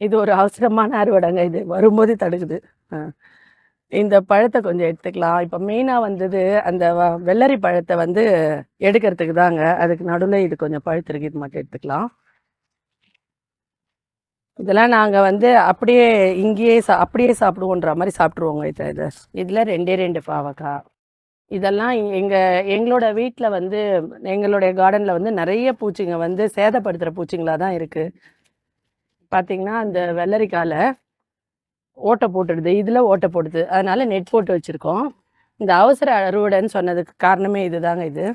இது ஒரு அவசரமான அறுவடைங்க. இது வரும்போது தடுக்குது. இந்த பழத்தை கொஞ்சம் எடுத்துக்கலாம். இப்போ மெயினாக வந்தது அந்த வ- வெள்ளரி பழத்தை வந்து எடுக்கிறதுக்கு தாங்க. அதுக்கு நடுவில் இது கொஞ்சம் பழுத்திருக்கு இது மட்டும் எடுத்துக்கலாம். இதெல்லாம் நாங்கள் வந்து அப்படியே இங்கேயே சா அப்படியே சாப்பிடுவோன்ற மாதிரி சாப்பிட்ருவோங்க இதை இது. இதில் ரெண்டே ரெண்டு பாவக்காய் இதெல்லாம் எங்கள் எங்களோட வீட்டில் வந்து எங்களுடைய கார்டனில் வந்து நிறைய பூச்சிங்க வந்து சேதப்படுத்துகிற பூச்சிங்களாக தான் இருக்குது பார்த்தீங்கன்னா அந்த வெள்ளரிக்காயில் ஓட்டை போட்டுடுது. இதில் ஓட்டை போடுது. அதனால் நெட் போட்டு வச்சுருக்கோம். இந்த அவசர அறுவடைன்னு சொன்னதுக்கு காரணமே இதுதாங்க இது.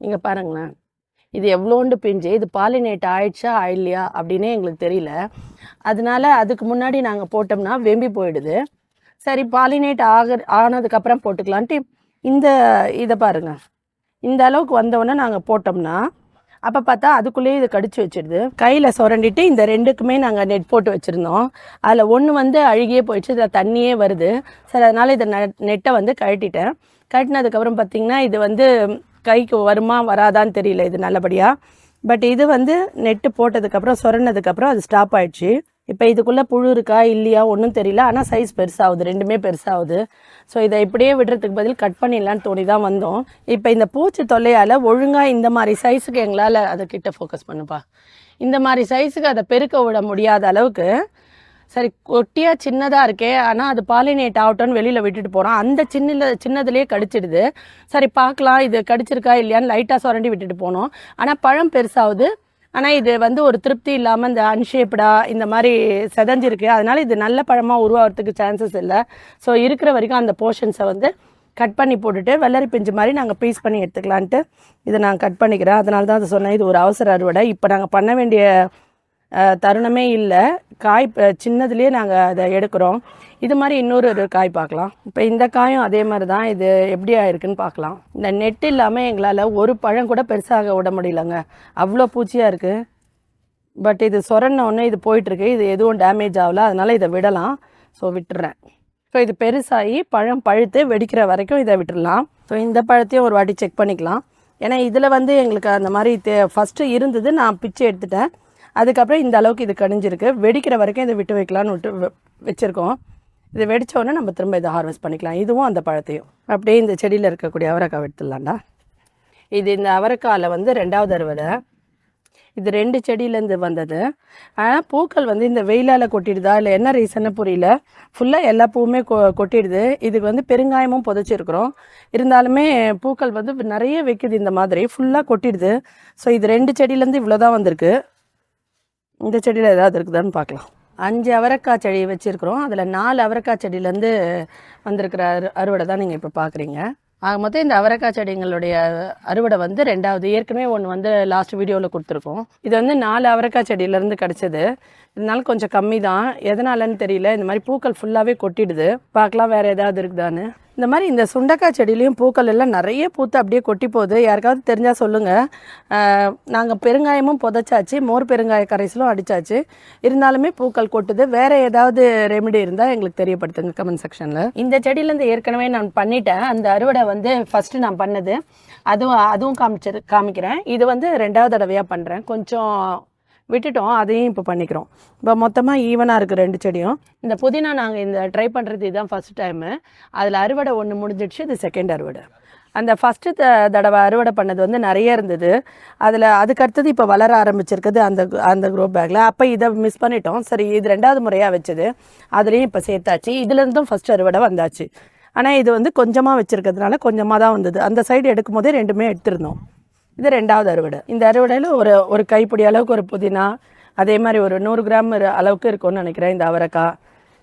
நீங்கள் பாருங்களேன். இது எவ்வளோண்டு பிஞ்சு இது பாலினேட் ஆயிடுச்சா ஆயிடலையா அப்படின்னே எங்களுக்கு தெரியல. அதனால அதுக்கு முன்னாடி நாங்கள் போட்டோம்னா வெம்பி போயிடுது. சரி பாலினேட் ஆக ஆனதுக்கப்புறம் போட்டுக்கலான்ட்டு இந்த இதை பாருங்கள் இந்த அளவுக்கு வந்தவொடனே நாங்கள் போட்டோம்னா அப்போ பார்த்தா அதுக்குள்ளேயே இது கடிச்சு வச்சிடுது கையில் சுரண்டிட்டு இந்த ரெண்டுக்குமே நாங்கள் நெட் போட்டு வச்சுருந்தோம். அதில் ஒன்று வந்து அழுகியே போயிடுச்சு. இதில் தண்ணியே வருது. சரி அதனால் இதை நெட்டை வந்து கழட்டிட்டேன். கழட்டினதுக்கப்புறம் பார்த்தீங்கன்னா இது வந்து கைக்கு வருமா வராதான்னு தெரியல இது நல்லபடியாக பட் இது வந்து நெட்டு போட்டதுக்கப்புறம் சுரண்டதுக்கப்புறம் அது ஸ்டாப் ஆயிடுச்சு. இப்போ இதுக்குள்ளே புழு இருக்கா இல்லையா ஒன்றும் தெரியல. ஆனால் சைஸ் பெருசாகுது ரெண்டுமே பெருசாகுது. ஸோ இதை இப்படியே விடுறதுக்கு பதில் கட் பண்ணிடலான்னு தோணி தான் வந்தோம். இப்போ இந்த பூச்சி தொல்லையால் ஒழுங்காக இந்த மாதிரி சைஸுக்கு எங்களால் அதை கிட்ட ஃபோக்கஸ் பண்ணுப்பா. இந்த மாதிரி சைஸுக்கு அதை பெருக்க விட முடியாத அளவுக்கு சரி கொட்டியாக சின்னதாக இருக்கே ஆனால் அது பாலினேட் ஆகட்டோன்னு வெளியில் விட்டுட்டு போகிறோம் அந்த சின்ன சின்னதுலேயே கடிச்சிடுது. சரி பார்க்கலாம் இது கடிச்சிருக்கா இல்லையான்னு லைட்டாக சுரண்டி விட்டுட்டு போனோம். ஆனால் பழம் பெருசாகுது ஆனால் இது வந்து ஒரு திருப்தி இல்லாமல் இந்த அன்ஷேப்டா இந்த மாதிரி செதஞ்சிருக்கு. அதனால் இது நல்ல பழமாக உருவாகிறதுக்கு சான்சஸ் இல்லை. ஸோ இருக்கிற வரைக்கும் அந்த போர்ஷன்ஸை வந்து கட் பண்ணி போட்டுட்டு வெள்ளரி பிஞ்சு மாதிரி நாங்கள் பீஸ் பண்ணி எடுத்துக்கலான்ட்டு இதை நான் கட் பண்ணிக்கிறேன். அதனால தான் அதை சொன்னேன். இது ஒரு அவசர அறுவடை. இப்போ நாங்கள் பண்ண வேண்டிய தருணமே இல்லை. காய் சின்னதுலேயே நாங்கள் அதை எடுக்கிறோம். இது மாதிரி இன்னொரு ஒரு காய் பார்க்கலாம் இப்போ இந்த காயும் அதே மாதிரி தான். இது எப்படி ஆயிருக்குன்னு பார்க்கலாம் இந்த நெட் இல்லாமல் எங்களால் ஒரு பழம் கூட பெருசாக விட முடியலங்க. அவ்வளோ பூச்சியாக இருக்குது பட் இது சொரன்ன இது போயிட்டுருக்கு. இது எதுவும் டேமேஜ் ஆகல. அதனால் இதை விடலாம். ஸோ விட்டுறேன். ஸோ இது பெருசாகி பழம் பழுத்து வெடிக்கிற வரைக்கும் இதை விட்டுடலாம் ஸோ இந்த பழத்தையும் ஒரு வாட்டி செக் பண்ணிக்கலாம். ஏன்னா இதில் வந்து எங்களுக்கு அந்த மாதிரி தே ஃபஸ்ட்டு இருந்தது. நான் பிச்சு எடுத்துட்டேன். அதுக்கப்புறம் இந்த அளவுக்கு இது கடிஞ்சிருக்கு வெடிக்கிற வரைக்கும் இதை விட்டு வைக்கலான்னு விட்டு வச்சுருக்கோம். இது வெடிச்ச உடனே நம்ம திரும்ப இதை ஹார்வெஸ்ட் பண்ணிக்கலாம். இதுவும் அந்த பழத்தையும். அப்படியே இந்த செடியில் இருக்கக்கூடிய அவரைக்காய் எடுத்துடலாம்டா இது இந்த அவரைக்காயில் வந்து ரெண்டாவது அறுவடை. இது ரெண்டு செடியிலேருந்து வந்தது. ஆனால் பூக்கள் வந்து இந்த வெயிலால் கொட்டிடுதா? இல்லை என்ன ரீசன்னு புரியல. ஃபுல்லாக எல்லா பூவுமே கொ கொட்டிடுது. இதுக்கு வந்து பெருங்காயமும் புதைச்சிருக்கிறோம். இருந்தாலுமே பூக்கள் வந்து நிறைய வைக்குது இந்த மாதிரி. ஃபுல்லாக கொட்டிடுது. ஸோ இது ரெண்டு செடியிலேருந்து இவ்வளோ தான் வந்திருக்கு. இந்த செடியில் ஏதாவது இருக்குதான்னு பார்க்கலாம். அஞ்சு அவரைக்காய் செடி வச்சுருக்குறோம். அதில் நாலு அவரைக்காய் செடியிலேருந்து வந்திருக்கிற அறு அறுவடை தான் நீங்கள் இப்போ பார்க்குறீங்க ஆக மொத்தம் இந்த அவரைக்காய் செடிங்களுடைய அறுவடை வந்து ரெண்டாவது ஏற்கனவே ஒன்று வந்து லாஸ்ட் வீடியோவில் கொடுத்துருக்கோம். இது வந்து நாலு அவரைக்காய் செடியிலேருந்து கிடச்சிது. இதனால கொஞ்சம் கம்மி தான் எதனாலன்னு தெரியல. இந்த மாதிரி பூக்கள் ஃபுல்லாகவே கொட்டிடுது. பார்க்கலாம் வேறு ஏதாவது இருக்குதான்னு. இந்த மாதிரி இந்த சுண்டக்காய் செடியிலையும் பூக்கள் எல்லாம் நிறைய பூத்து அப்படியே கொட்டி போகுது. யாருக்காவது தெரிஞ்சால் சொல்லுங்கள் நாங்கள் பெருங்காயமும் புதைச்சாச்சு. மோர் பெருங்காய கரைசலும் அடித்தாச்சு இருந்தாலுமே பூக்கள் கொட்டுது. வேறு ஏதாவது ரெமெடி இருந்தால் எங்களுக்கு தெரியப்படுத்துங்க கமெண்ட் செக்ஷனில் இந்த செடியிலேருந்து ஏற்கனவே நான் பண்ணிட்டேன். அந்த அறுவடை வந்து ஃபஸ்ட்டு நான் பண்ணது. அதுவும் அதுவும் காமிச்சது காமிக்கிறேன். இது வந்து ரெண்டாவது தடவையாக பண்ணுறேன் கொஞ்சம் விட்டுட்டோம் அதையும் இப்போ பண்ணிக்கிறோம். இப்போ மொத்தமாக ஈவனாக இருக்குது ரெண்டு செடியும். இந்த புதினா நாங்கள் இந்த ட்ரை பண்ணுறது இதுதான் ஃபஸ்ட் டைமு அதில் அறுவடை ஒன்று முடிஞ்சிடுச்சு இது செகண்ட் அறுவடை. அந்த ஃபஸ்ட்டு த தடவை அறுவடை பண்ணது வந்து நிறைய இருந்தது. அதில் அதுக்கு அடுத்தது இப்போ வளர ஆரம்பிச்சிருக்குது அந்த அந்த குரோ பேக்கில் அப்போ இதை மிஸ் பண்ணிட்டோம். சரி இது ரெண்டாவது முறையாக வச்சது. அதுலேயும் இப்போ சேர்த்தாச்சு. இதுலேருந்தும் ஃபஸ்ட் அறுவடை வந்தாச்சு. ஆனால் இது வந்து கொஞ்சமாக வச்சுருக்கிறதுனால கொஞ்சமாக தான் வந்தது. அந்த சைடு எடுக்கும் போதே ரெண்டுமே எடுத்திருந்தோம். இது ரெண்டாவது அறுவடை. இந்த அறுவடையில் ஒரு ஒரு கைப்பிடி அளவுக்கு ஒரு புதினா அதே மாதிரி ஒரு நூறு கிராம் அளவுக்கு இருக்கும்னு நினைக்கிறேன் இந்த அவரைக்காய்.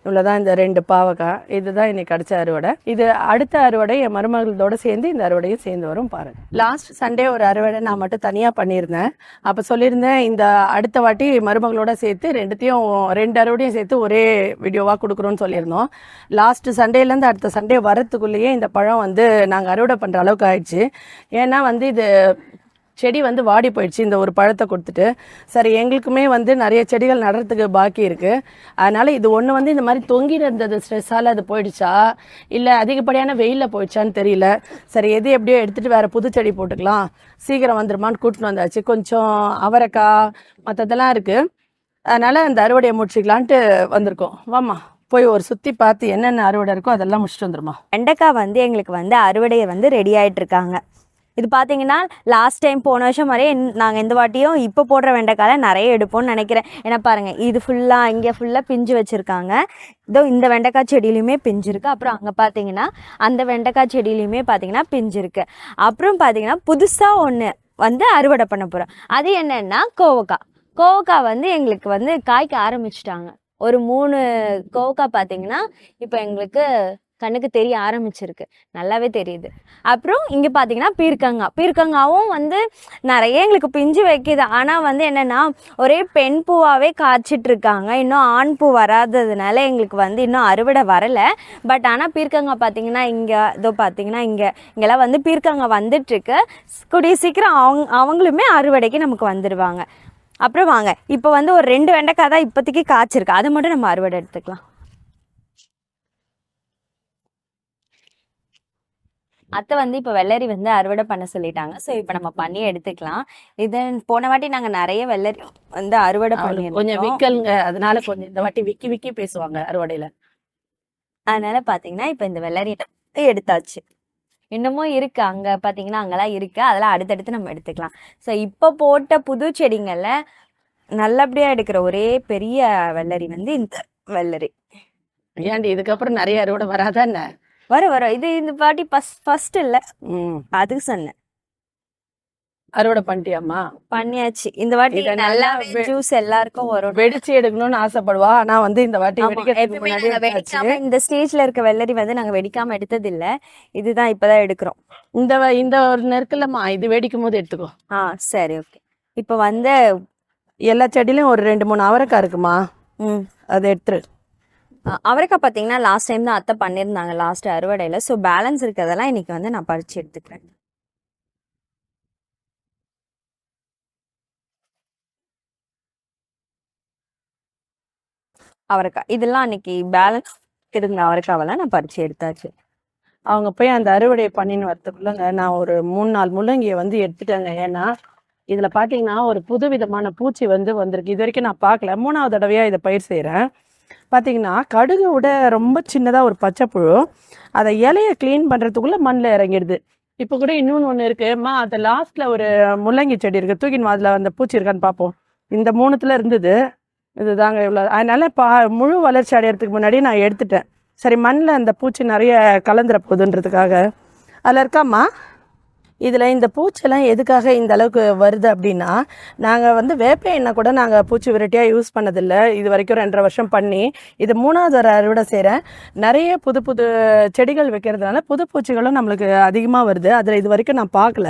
இவ்வளோதான் இந்த ரெண்டு பாவக்காய். இதுதான் இன்னைக்கு கிடச்ச அறுவடை. இது அடுத்த அறுவடை என் மருமகளோட சேர்ந்து இந்த அறுவடையும் சேர்ந்து வரும் பாருங்க. லாஸ்ட் சண்டே ஒரு அறுவடை நான் மட்டும் தனியாக பண்ணியிருந்தேன். அப்போ சொல்லியிருந்தேன் இந்த அடுத்த வாட்டி மருமகளோட சேர்த்து ரெண்டுத்தையும் ரெண்டு அறுவடையும் சேர்த்து ஒரே வீடியோவாக கொடுக்குறோன்னு சொல்லியிருந்தோம். லாஸ்ட் சண்டேலேருந்து அடுத்த சண்டே வரத்துக்குள்ளேயே இந்த பழம் வந்து நாங்கள் அறுவடை பண்ணுற அளவுக்கு ஆயிடுச்சு. ஏன்னா வந்து இது செடி வந்து வாடி போயிடுச்சு இந்த ஒரு பழத்தை கொடுத்துட்டு. சரி எங்களுக்குமே வந்து நிறைய செடிகள் நடுறதுக்கு பாக்கி இருக்குது அதனால் இது ஒன்று வந்து இந்த மாதிரி தொங்கி இருந்தது ஸ்ட்ரெஸ்ஸால் அது போயிடுச்சா? இல்லை அதிகப்படியான வெயிலில் போயிடுச்சான்னு தெரியல. சரி எது எப்படியோ எடுத்துகிட்டு வேறு புது செடி போட்டுக்கலாம். சீக்கிரம் வந்துருமான்னு கூட்டின்னு வந்தாச்சு. கொஞ்சம் அவரைக்காய் மற்றதெல்லாம் இருக்குது அதனால் அந்த அறுவடையை முடிச்சுக்கலான்ட்டு வந்திருக்கோம். வாம்மா போய் ஒரு சுற்றி பார்த்து என்னென்ன அறுவடை இருக்கோ அதெல்லாம் முடிச்சுட்டு வந்துருமா? வெண்டைக்காய் வந்து எங்களுக்கு வந்து அறுவடையை வந்து ரெடி ஆகிட்டு இருக்காங்க. இது பார்த்தீங்கன்னா லாஸ்ட் டைம் போன வருஷம் மாதிரியே நாங்கள் இந்த வாட்டியும் இப்போ போடுற வெண்டைக்காயில நிறைய எடுப்போம்னு நினைக்கிறேன். ஏன்னா பாருங்கள் இது ஃபுல்லாக இங்கே ஃபுல்லாக பிஞ்சு வச்சுருக்காங்க. இதோ இந்த வெண்டைக்காய் செடியிலையுமே பிஞ்சிருக்கு. அப்புறம் அங்கே பார்த்தீங்கன்னா அந்த வெண்டைக்காய் செடியிலையுமே பார்த்தீங்கன்னா பிஞ்சிருக்கு. அப்புறம் பார்த்தீங்கன்னா புதுசாக ஒன்று வந்து அறுவடை பண்ண போகிறோம் அது என்னென்னா கோவக்காய். கோவக்காய் வந்து எங்களுக்கு வந்து காய்க்க ஆரம்பிச்சிட்டாங்க. ஒரு மூணு கோவக்காய் பார்த்தீங்கன்னா இப்போ எங்களுக்கு கண்ணுக்கு தெரிய ஆரம்பிச்சிருக்கு. நல்லாவே தெரியுது. அப்புறம் இங்கே பார்த்தீங்கன்னா பீர்க்கங்கா. பீர்க்கங்காவும் வந்து நிறைய எங்களுக்கு பிஞ்சு வைக்குது. ஆனால் வந்து என்னென்னா ஒரே பெண் பூவாகவே காய்ச்சிட்டு இருக்காங்க இன்னும் ஆண் பூ வராததுனால எங்களுக்கு வந்து இன்னும் அறுவடை வரலை. பட் ஆனால் பீர்க்கங்காய் பார்த்தீங்கன்னா இங்கே இதோ பார்த்தீங்கன்னா இங்கே இங்கெல்லாம் வந்து பீர்க்கங்காய் வந்துட்டுருக்கு கூடிய சீக்கிரம் அவங்க அவங்களுமே அறுவடைக்கு நமக்கு வந்துடுவாங்க அப்புறம் வாங்க. இப்போ வந்து ஒரு ரெண்டு வெண்டைக்காய் தான் இப்போதைக்கு காய்ச்சிருக்கு. அதை மட்டும் நம்ம அறுவடை எடுத்துக்கலாம். அத்தை வந்து இப்போ வெள்ளரி வந்து அறுவடை பண்ண சொல்லிட்டாங்க. ஸோ இப்போ நம்ம பண்ணி எடுத்துக்கலாம். இது போன வாட்டி நாங்கள் நிறைய வெள்ளரி வந்து அறுவடை அவளுக்கு கொஞ்சம் பண்ணி விக்கலுங்க. அதனால கொஞ்சம் இந்த வாட்டி விக்கி விக்கி பேசுவாங்க அறுவடையில. அதனால பார்த்தீங்கன்னா இப்போ இந்த வெள்ளரி எடுத்தாச்சு. இன்னமும் இருக்கு. அங்க பார்த்தீங்கன்னா அங்கெல்லாம் இருக்கு. அதெல்லாம் அடுத்தடுத்து நம்ம எடுத்துக்கலாம். ஸோ இப்போ போட்ட புது செடிங்கள்ல நல்லபடியா எடுக்கிற ஒரே பெரிய வெள்ளரி வந்து இந்த வெள்ளரி. ஏன்டி இதுக்கப்புறம் நிறைய அறுவடை வராதா என்ன வர வர. இது இந்த வாட்டி ஃபஸ்ட் ஃபர்ஸ்ட் இல்லை. ம். அதுக்கு சொன்னேன். அறுவடை பண்ணிட்டியாம்மா? பண்ணியாச்சு. இந்த வாட்டி நல்லா ஜூஸ் எல்லாருக்கும் வரும் வெடிச்சு எடுக்கணும்னு ஆசைப்படுவா. ஆனா வந்து இந்த வாட்டி வெடிக்கிறதுக்கு முன்னாடி இந்த ஸ்டேஜ்ல இருக்க வெள்ளரி வந்து நாங்க வெடிக்காம எடுத்தது இல்ல இதுதான் இப்பதான் எடுக்கிறோம். இந்த இந்த ஒரு நெருக்கலம்மா. இது வெடிக்கும் போது எடுத்துக்கோ. ஆ சரி ஓகே. இப்போ வந்து எல்லா செடியிலும் ஒரு ரெண்டு மூணு அவரைக்காய் இருக்குமா? ம். அதை எடுத்துரு. அவரைக்காய் பார்த்தீங்கன்னா லாஸ்ட் டைம் தான் அத்தை பண்ணியிருந்தாங்க லாஸ்ட் அறுவடையில். ஸோ பேலன்ஸ் இருக்கிறதெல்லாம் இன்னைக்கு வந்து நான் பறித்து எடுத்துக்கிறேன். அவரைக்காய். இதெல்லாம் அன்னைக்கு பேலன்ஸ் இருந்த அவரைக்காவெல்லாம் நான் பறித்து எடுத்தாச்சு. அவங்க போய் அந்த அறுவடையை பண்ணின்னு வரதுக்குள்ளங்க நான் ஒரு மூணு நாள் முள்ளங்கியை வந்து எடுத்துட்டேங்க. ஏன்னா இதில் பார்த்தீங்கன்னா ஒரு புது விதமான பூச்சி வந்து வந்திருக்கு. இது வரைக்கும் நான் பார்க்கல. மூணாவது தடவையாக இதை பயிர் செய்கிறேன் பார்த்திங்கன்னா கடுகு விட ரொம்ப சின்னதாக ஒரு பச்சைப்புழு அதை இலையை க்ளீன் பண்ணுறதுக்குள்ளே மண்ணில் இறங்கிடுது. இப்போ கூட இன்னொன்று ஒன்று இருக்குமா அது லாஸ்ட்டில் ஒரு முள்ளங்கி செடி இருக்குது தூக்கின் அதில் அந்த பூச்சி இருக்கான்னு பார்ப்போம் இந்த மூணுத்தில் இருந்தது. இதுதாங்க இவ்வளோ அதனால் பா முழு வளர்ச்சி அடையறதுக்கு முன்னாடி நான் எடுத்துட்டேன். சரி மண்ணில் அந்த பூச்சி நிறைய கலந்துற போகுதுன்றதுக்காக. அதில் இருக்காம்மா இதில் இந்த பூச்செல்லாம் எதுக்காக இந்த அளவுக்கு வருது அப்படின்னா நாங்கள் வந்து வேப்ப எண்ணெய் கூட நாங்கள் பூச்சி விரட்டியாக யூஸ் பண்ணதில்லை. இது வரைக்கும் ரெண்டரை வருஷம் பண்ணி இது மூணாவது ஒரு அறுவடை செய்கிறேன் நிறைய புது புது செடிகள் வைக்கிறதுனால புது பூச்சிகளும் நம்மளுக்கு அதிகமாக வருது. அதில் இது வரைக்கும் நான் பார்க்கல.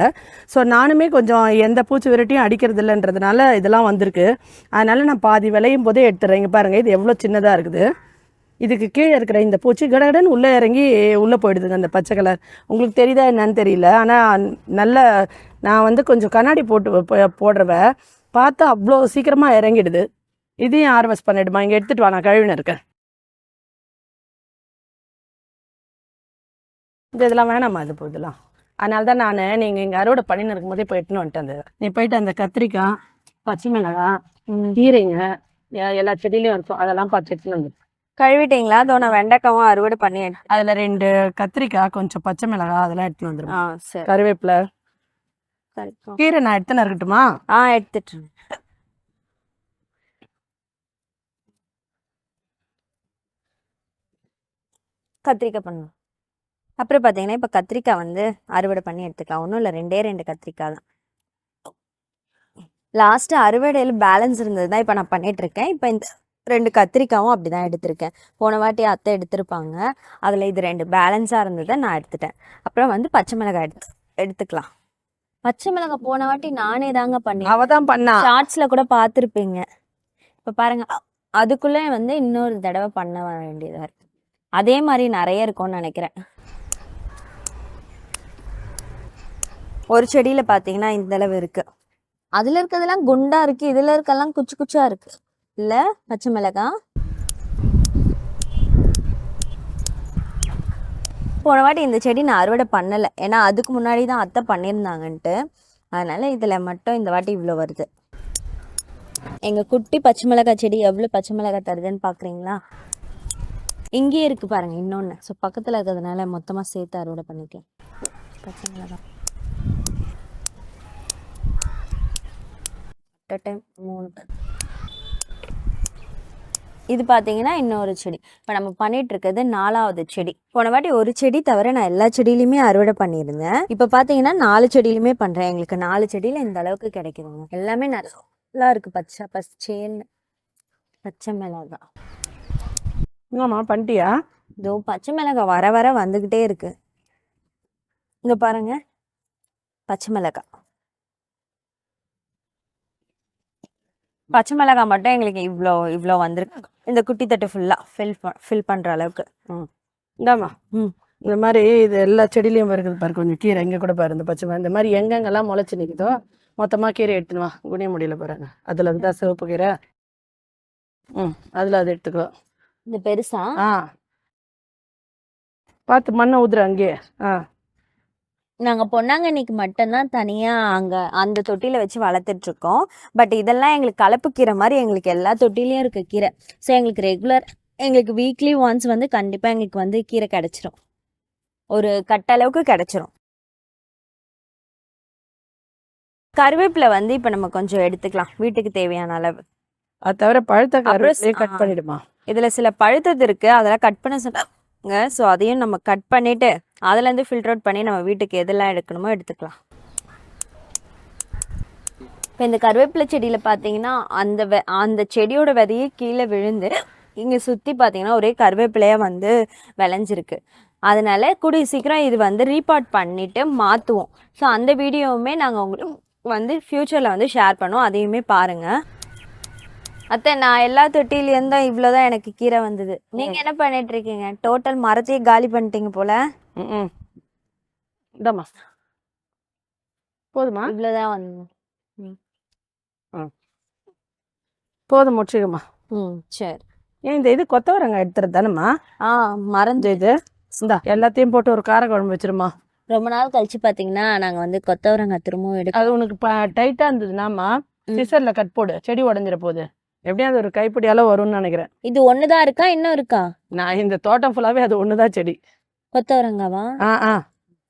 ஸோ நானுமே கொஞ்சம் எந்த பூச்சி விரட்டியும் அடிக்கிறது இல்லைன்றதுனால இதெல்லாம் வந்திருக்கு. அதனால் நான் பாதி விளையும் போதே எடுத்துறேன். இங்கே பாருங்கள் இது எவ்வளோ சின்னதாக இருக்குது. இதுக்கு கீழே இருக்கிற இந்த பூச்சி கடகடன்னு உள்ளே இறங்கி உள்ளே போயிடுதுங்க அந்த பச்சை கலர். உங்களுக்கு தெரியுதா என்னன்னு தெரியல. ஆனால் நல்ல நான் வந்து கொஞ்சம் கண்ணாடி போட்டு போடுறவ பார்த்தா அவ்வளோ சீக்கிரமாக இறங்கிடுது. இதையும் ஹார்வெஸ்ட் பண்ணிடுமா? இங்கே எடுத்துகிட்டு வா நான் கழுவின இருக்கேன். இந்த இதெல்லாம் வேணாமா இது இதெல்லாம்? அதனால தான் நான் நீங்கள் இங்கே அறுவடை பண்ணின்னு இருக்கும்போதே போயிட்டுன்னு வந்துட்டேன் அந்த நீ போயிட்டு அந்த கத்திரிக்காய் பச்சை மிளகாய் கீரைங்க எல்லா செடியிலையும் இருக்கும். அதெல்லாம் பார்த்து எடுத்துன்னு வந்து கழுவிட்டீங்களா? அதோ நான் வெண்டைக்காவும் அறுவடை பண்ணி எடுத்து அதில் ரெண்டு கத்திரிக்காய் கொஞ்சம் பச்சை மிளகாய் அதெல்லாம் எடுத்துன்னு வந்துடும் ஆ சரி. கருவேப்பிலை. கீரை நான் எடுத்துன்னு இருக்கட்டுமா? ஆ எடுத்துட்டு கத்திரிக்காய் பண்ணலாம் அப்புறம் பார்த்தீங்கன்னா இப்போ கத்திரிக்காய் வந்து அறுவடை பண்ணி எடுத்துக்கலாம். ஒன்றும் இல்லை ரெண்டே ரெண்டு கத்திரிக்காய் தான். லாஸ்ட்டு அறுவடையில் பேலன்ஸ் இருந்தது தான் இப்போ நான் பண்ணிட்டு இருக்கேன். இப்போ இந்த ரெண்டு கத்திரிக்காவும் அப்படி தான் எடுத்திருக்கேன். போன வாட்டி அத்தை எடுத்திருப்பாங்க. அதில் இது ரெண்டு பேலன்ஸாக இருந்ததை நான் எடுத்துட்டேன். அப்புறம் வந்து பச்சை மிளகாய் எடுத்து எடுத்துக்கலாம். பச்சை மிளகாய் போன வாட்டி நானே தாங்க பண்ணி அவ தான் பண்ணா. ஷார்ட்ஸ்ல கூட பார்த்துருப்பீங்க. இப்போ பாருங்க அதுக்குள்ளே வந்து இன்னொரு தடவை பண்ண வேண்டியதா இருக்கு. அதே மாதிரி நிறைய இருக்கும்னு நினைக்கிறேன். ஒரு செடியில பாத்தீங்கன்னா இந்த அளவு இருக்கு. அதுல இருக்கிறதெல்லாம் குண்டா இருக்கு. இதுல இருக்கெல்லாம் குச்சி குச்சா இருக்கு. இல்லை பச்சை மிளகாய் போன வாட்டி இந்த செடி நான் அறுவடை பண்ணலை. ஏன்னா அதுக்கு முன்னாடி தான் அத்தை பண்ணியிருந்தாங்கன்ட்டு. அதனால் இதில் மட்டும் இந்த வாட்டி இவ்வளோ வருது. எங்கள் குட்டி பச்சை மிளகாய் செடி எவ்வளோ பச்சை மிளகாய் தருதுன்னு பார்க்குறீங்களா இங்கேயே இருக்குது பாருங்கள் இன்னொன்று ஸோ பக்கத்தில் இருக்கிறதுனால மொத்தமாக சேர்த்து அறுவடை பண்ணிக்கலாம். பச்சை மிளகாய். டைம் மூணு இது பார்த்தீங்கன்னா இன்னொரு செடி. இப்போ நம்ம பண்ணிட்டு இருக்கிறது நாலாவது செடி. போன வாட்டி ஒரு செடி தவிர நான் எல்லா செடியிலையுமே அறுவடை பண்ணியிருந்தேன். இப்போ பார்த்தீங்கன்னா நாலு செடியிலுமே பண்ணுறேன் எங்களுக்கு நாலு செடியில் இந்த அளவுக்கு கிடைக்குதுங்க. எல்லாமே நல்லா இருக்கு. பச்சை பச்சேன்னு பச்சை மிளகாய் என்னம்மா பண்ணிட்டியா? இதோ பச்சை மிளகாய் வர வர வந்துக்கிட்டே இருக்கு. இங்க பாருங்க. பச்சை மிளகாய் பச்சை மிளகாய் மட்டும் எங்களுக்கு இவ்வளோ இவ்வளோ வந்திருக்கு. இந்த குட்டி தட்டு ஃபுல்லாக ஃபில் ஃபில் பண்ணுற அளவுக்கு. இந்தாம்மா. ம். இந்த மாதிரி இது எல்லா செடியிலையும் இருக்குது பாரு கொஞ்சம் கீரை இங்கே கூட பாரு இந்த பச்சை மிளகா. இந்த மாதிரி எங்கெங்கெல்லாம் முளைச்சு நிற்குதோ மொத்தமாக கீரை எடுத்துன்னு வா குனிய முடியல பாருங்க. அதில் இருந்தா சிவப்பு கீரை. ம் அதில் அதை எடுத்துக்கோ. இந்த பெருசா? ஆ. பார்த்து மண்ணை ஊதுற அங்கேயே. ஆ. நாங்கள் பொன்னாங்கண்ணிக்கு மட்டும்தான் தனியாக அங்கே அந்த தொட்டியில் வச்சு வளர்த்துட்டு இருக்கோம் பட் இதெல்லாம் எங்களுக்கு கலப்பு கீரை மாதிரி எங்களுக்கு எல்லா தொட்டிலையும் இருக்க கீரை. ஸோ எங்களுக்கு ரெகுலர் எங்களுக்கு வீக்லி ஒன்ஸ் வந்து கண்டிப்பாக எங்களுக்கு வந்து கீரை கிடைச்சிரும். ஒரு கட்டளவுக்கு கிடைச்சிரும். கருவேப்பிலை வந்து இப்போ நம்ம கொஞ்சம் எடுத்துக்கலாம். வீட்டுக்கு தேவையான அளவு. அது தவிர பழுத்த கருவேப்பிலையே. கட் பண்ணிடுமா? இதில் சில பழுத்தது இருக்கு. அதெல்லாம் கட் பண்ண சொன்னாங்க. ஸோ அதையும் நம்ம கட் பண்ணிட்டு அதுலேருந்து ஃபில்டர் அவுட் பண்ணி நம்ம வீட்டுக்கு எதெல்லாம் எடுக்கணுமோ எடுத்துக்கலாம். இப்போ இந்த கருவேப்பிலை செடியில் பார்த்தீங்கன்னா அந்த வெ அந்த செடியோட விதையே கீழே விழுந்து இங்கே சுற்றி பார்த்தீங்கன்னா ஒரே கருவேப்பிலையாக வந்து விளைஞ்சிருக்கு. அதனால் கூடிய சீக்கிரம் இது வந்து ரீபார்ட் பண்ணிவிட்டு மாற்றுவோம் ஸோ அந்த வீடியோவுமே நாங்கள் உங்களுக்கு வந்து ஃப்யூச்சரில் வந்து ஷேர் பண்ணுவோம். அதையுமே பாருங்கள் அத்தை நான் எல்லா தொட்டிலேருந்தும் இவ்வளோதான் எனக்கு கீரை வந்தது. நீங்கள் என்ன பண்ணிட்டு இருக்கீங்க? டோட்டல் மரத்தையே காலி பண்ணிட்டீங்க போல். ம் ம் இந்தாம்மா. போதுமா? இவ்வளோதான் வந்து போதும் முடிச்சுக்கம்மா. ம் சரி. ஏன் இந்த இது கொத்தவரங்காய் எடுத்துறது தானேம்மா? ஆ மறந்து. இது இந்தா எல்லாத்தையும் போட்டு ஒரு கார குழம்பு வச்சிருமா ரொம்ப நாள் கழிச்சு பார்த்தீங்கன்னா நாங்கள் வந்து கொத்தவரங்காய் திரும்பவும் எடுக்க அது உனக்கு டைட்டா இருந்ததுனாமா ம். சிசர்ல கட் போடு செடி உடஞ்சிட போகுது எப்படியும் அது ஒரு கைப்பிடி அளவு வரும்னு நினைக்கிறேன். இது ஒன்று தான் இருக்கா? இன்னும் இருக்கா? நான் இந்த தோட்டம் ஃபுல்லாவே அது ஒண்ணுதான் செடி. கொத்தவரங்காவா? ஆ ஆ.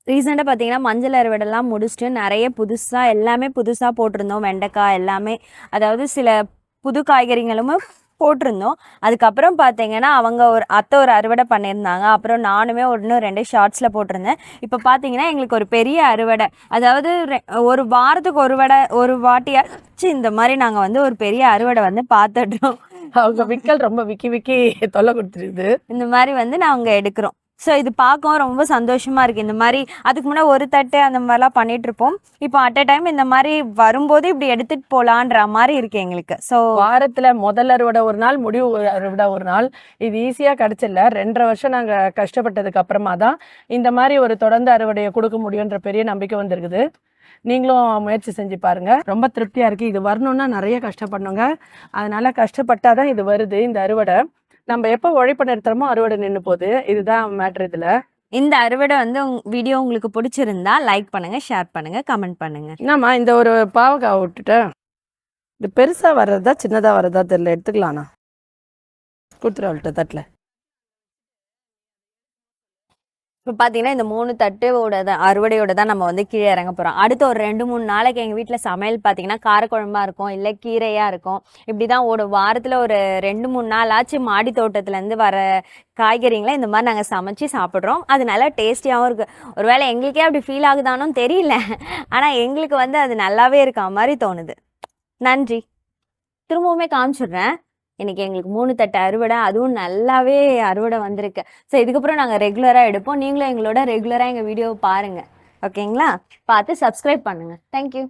ரீசெண்டாக பார்த்தீங்கன்னா மஞ்சள் அறுவடைலாம் முடிச்சுட்டு நிறைய புதுசாக எல்லாமே புதுசாக போட்டிருந்தோம். வெண்டைக்காய் எல்லாமே. அதாவது சில புது காய்கறிகளும் போட்டிருந்தோம். அதுக்கப்புறம் பார்த்தீங்கன்னா அவங்க ஒரு அத்தை ஒரு அறுவடை பண்ணியிருந்தாங்க. அப்புறம் நானுமே ஒன்று ரெண்டு ஷார்ட்ஸில் போட்டிருந்தேன். இப்போ பார்த்தீங்கன்னா எங்களுக்கு ஒரு பெரிய அறுவடை. அதாவது ஒரு வாரத்துக்கு ஒரு வடை ஒரு வாட்டியாச்சு இந்த மாதிரி நாங்கள் வந்து ஒரு பெரிய அறுவடை வந்து பார்த்துடுறோம் அவங்க விக்கல் ரொம்ப விக்கி விக்கி தொல்லை கொடுத்துருக்குது இந்த மாதிரி வந்து நாங்கள் எடுக்கிறோம். ஸோ இது பார்க்கவும் ரொம்ப சந்தோஷமாக இருக்குது இந்த மாதிரி அதுக்கு முன்னாடி ஒரு தட்டு அந்த மாதிரிலாம் பண்ணிகிட்ருப்போம் இருப்போம் இப்போ அட் அ டைம் இந்த மாதிரி வரும்போது இப்படி எடுத்துகிட்டு போகலான்ற மாதிரி இருக்குது எங்களுக்கு. ஸோ வாரத்தில் முதல் அறுவடை ஒரு நாள் முடிவு அறுவடை ஒரு நாள். இது ஈஸியாக கிடச்சில்ல. ரெண்டரை வருஷம் நாங்கள் கஷ்டப்பட்டதுக்கு அப்புறமா தான் இந்த மாதிரி ஒரு தொடர்ந்து அறுவடையை கொடுக்க முடியுன்ற பெரிய நம்பிக்கை வந்திருக்குது. நீங்களும் முயற்சி செஞ்சு பாருங்க. ரொம்ப திருப்தியாக இருக்குது இது வரணும்னா நிறைய கஷ்டப்படணுங்க. அதனால கஷ்டப்பட்டாதான் இது வருது இந்த அறுவடை. நம்ம எப்போ உழைப்பு நிறுத்துறோமோ அறுவடை நின்று போகுது. இதுதான் மேட்ரு இதுல. இந்த அறுவடை வந்து வீடியோ உங்களுக்கு பிடிச்சிருந்தா லைக் பண்ணுங்க ஷேர் பண்ணுங்க கமெண்ட் பண்ணுங்க. என்னம்மா இந்த ஒரு பாவக்காய் விட்டுட்டேன் இது பெருசா வர்றதா சின்னதா வர்றதா தெரியல எடுத்துக்கலாம்ண்ணா. கொடுத்துரு அவள்கிட்ட தட்டில். இப்போ பார்த்தீங்கன்னா இந்த மூணு தட்டுவோட தான் அறுவடையோட தான் நம்ம வந்து கீழே இறங்க போகிறோம் அடுத்த ஒரு ரெண்டு மூணு நாளைக்கு எங்கள் வீட்டில் சமையல் பார்த்தீங்கன்னா காரக்குழம்பாக இருக்கும் இல்லை கீரையாக இருக்கும். இப்படி தான் ஒரு வாரத்தில் ஒரு ரெண்டு மூணு நாள் ஆச்சு மாடி தோட்டத்துலேருந்து வர காய்கறிங்களை இந்த மாதிரி நாங்கள் சமைச்சு சாப்பிட்றோம். அது நல்லா டேஸ்டியாகவும் இருக்குது ஒருவேளை எங்களுக்கே அப்படி ஃபீல் ஆகுதானும் தெரியல. ஆனால் எங்களுக்கு வந்து அது நல்லாவே இருக்க மாதிரி தோணுது. நன்றி. திரும்பவுமே காமிச்சிடுறேன். இன்னைக்கு எங்களுக்கு மூணு தட்டு அறுவடை அதுவும் நல்லாவே அறுவடை வந்திருக்கு. ஸோ இதுக்கப்புறம் நாங்கள் ரெகுலராக எடுப்போம். நீங்களும் எங்களோட ரெகுலராக எங்கள் வீடியோவை பாருங்கள் ஓகேங்களா பார்த்து சப்ஸ்கிரைப் பண்ணுங்கள் தேங்க்யூ